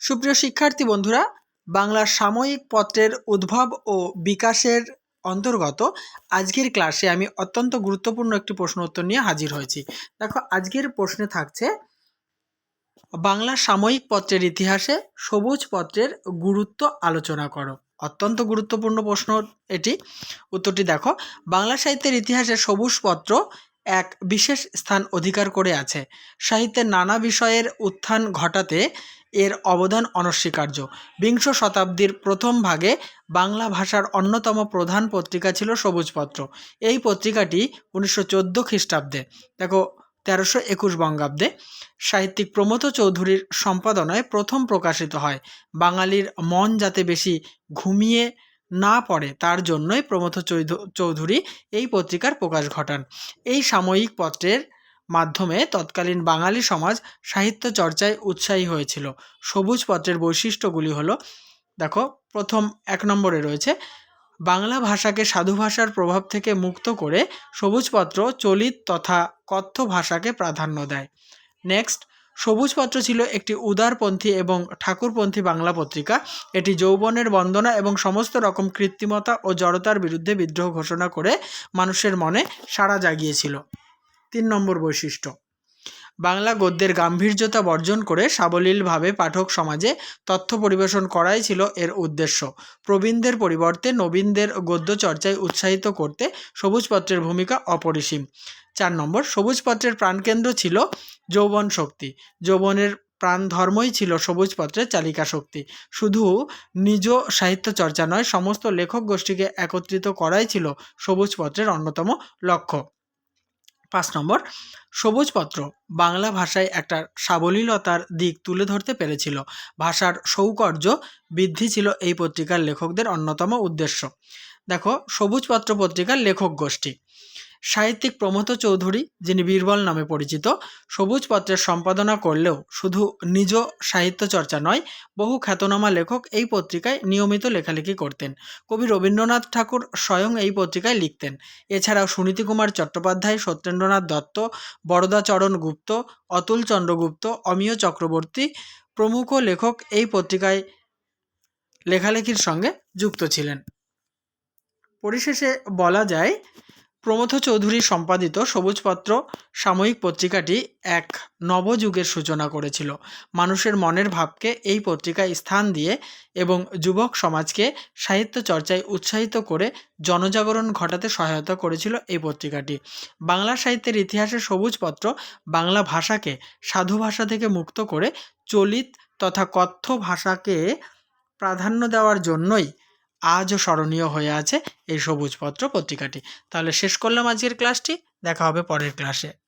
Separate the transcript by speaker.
Speaker 1: সুপ্রিয় শিক্ষার্থী বন্ধুরা, বাংলা সাময়িক পত্রের উদ্ভব ও বিকাশের অন্তর্গত আজকের ক্লাসে আমি অত্যন্ত গুরুত্বপূর্ণ একটি প্রশ্ন উত্তর নিয়ে হাজির হয়েছি। দেখো, আজকের প্রশ্নে থাকছে, বাংলা সাময়িক পত্রের ইতিহাসে সবুজ পত্রের গুরুত্ব আলোচনা করো। অত্যন্ত গুরুত্বপূর্ণ প্রশ্ন এটি। উত্তরটি দেখো, বাংলা সাহিত্যের ইতিহাসে সবুজ পত্র এক বিশেষ স্থান অধিকার করে আছে। সাহিত্যের নানা বিষয়ের উত্থান ঘটাতে এর অবদান অনস্বীকার্য। বিংশ শতাব্দীর প্রথম ভাগে বাংলা ভাষার অন্যতম প্রধান পত্রিকা ছিল সবুজপত্র। এই পত্রিকাটি উনিশশো চোদ্দ খ্রিস্টাব্দে, দেখো, তেরোশো একুশ বঙ্গাব্দে সাহিত্যিক প্রমথ চৌধুরীর সম্পাদনায় প্রথম প্রকাশিত হয়। বাঙালির মন যাতে বেশি ঘুমিয়ে না পড়ে, তার জন্যই প্রমথ চৌধ- চৌধুরী এই পত্রিকার প্রকাশ ঘটান। এই সাময়িক পত্রের মাধ্যমে তৎকালীন বাঙালি সমাজ সাহিত্য চর্চায় উৎসাহী হয়েছিল। সবুজ পত্রের বৈশিষ্ট্যগুলি হলো, দেখো, প্রথম এক নম্বরে রয়েছে, বাংলা ভাষাকে সাধু ভাষার প্রভাব থেকে মুক্ত করে সবুজপত্র চলিত তথা কথ্য ভাষাকে প্রাধান্য দেয়। নেক্সট সবুজপত্র ছিল একটি উদারপন্থী এবং ঠাকুরপন্থী বাংলা পত্রিকা। এটি যৌবনের বন্দনা এবং সমস্ত রকম কৃত্রিমতা ও জড়তার বিরুদ্ধে বিদ্রোহ ঘোষণা করে মানুষের মনে সাড়া জাগিয়েছিল। তিন নম্বর বৈশিষ্ট্য। বাংলা গদ্যের গাম্ভীর্যতা বর্জন করে সাবলীলভাবে পাঠক সমাজে তথ্য পরিবেশন করাই ছিল এর উদ্দেশ্য। প্রবীণদের পরিবর্তে নবীনদের গদ্য চর্চায় উৎসাহিত করতে সবুজপত্রের ভূমিকা অপরিসীম। চার নম্বর, সবুজপত্রের প্রাণকেন্দ্র ছিল যৌবন শক্তি। যৌবনের প্রাণ ধর্মই ছিল সবুজপত্রের চালিকা শক্তি। শুধু নিজ সাহিত্য চর্চা নয়, সমস্ত লেখক গোষ্ঠীকে একত্রিত করাই ছিল সবুজপত্রের অন্যতম লক্ষ্য। পাঁচ নম্বর, সবুজপত্র বাংলা ভাষায় একটা সাবলীলতার দিক তুলে ধরতে পেরেছিল। ভাষার সৌকর্য বৃদ্ধি ছিল এই পত্রিকার লেখকদের অন্যতম উদ্দেশ্য। দেখো, সবুজপত্র পত্রিকার লেখক গোষ্ঠী। সাহিত্যিক প্রমথ চৌধুরী, যিনি বীরবল নামে পরিচিত, সবুজ পত্রের সম্পাদনা করলেও শুধু নিজ সাহিত্য চর্চা নয়, বহু খ্যাতনামা লেখক এই পত্রিকায় নিয়মিত লেখালেখি করতেন। কবি রবীন্দ্রনাথ ঠাকুর স্বয়ং এই পত্রিকায় লিখতেন। এছাড়াও সুনীতি কুমার চট্টোপাধ্যায়, সত্যেন্দ্রনাথ দত্ত বরদাচরণ গুপ্ত, অতুল চন্দ্রগুপ্ত অমিয় চক্রবর্তী প্রমুখ লেখক এই পত্রিকায় লেখালেখির সঙ্গে যুক্ত ছিলেন। পরিশেষে বলা যায় প্রমথ চৌধুরী সম্পাদিত সবুজপত্র সাময়িক পত্রিকাটি এক নবযুগের সূচনা করেছিল। মানুষের মনের ভাবকে এই পত্রিকায় স্থান দিয়ে এবং যুবক সমাজকে সাহিত্য চর্চায় উৎসাহিত করে জনজাগরণ ঘটাতে সহায়তা করেছিল এই পত্রিকাটি। বাংলা সাহিত্যের ইতিহাসে সবুজপত্র বাংলা ভাষাকে সাধু ভাষা থেকে মুক্ত করে চলিত তথা কথ্য ভাষাকে প্রাধান্য দেওয়ার জন্যই আজও স্মরণীয় হয়ে আছে এই সবুজপত্র পত্রিকাটি। তাহলে শেষ করলাম আজকের ক্লাসটি। দেখা হবে পরের ক্লাসে।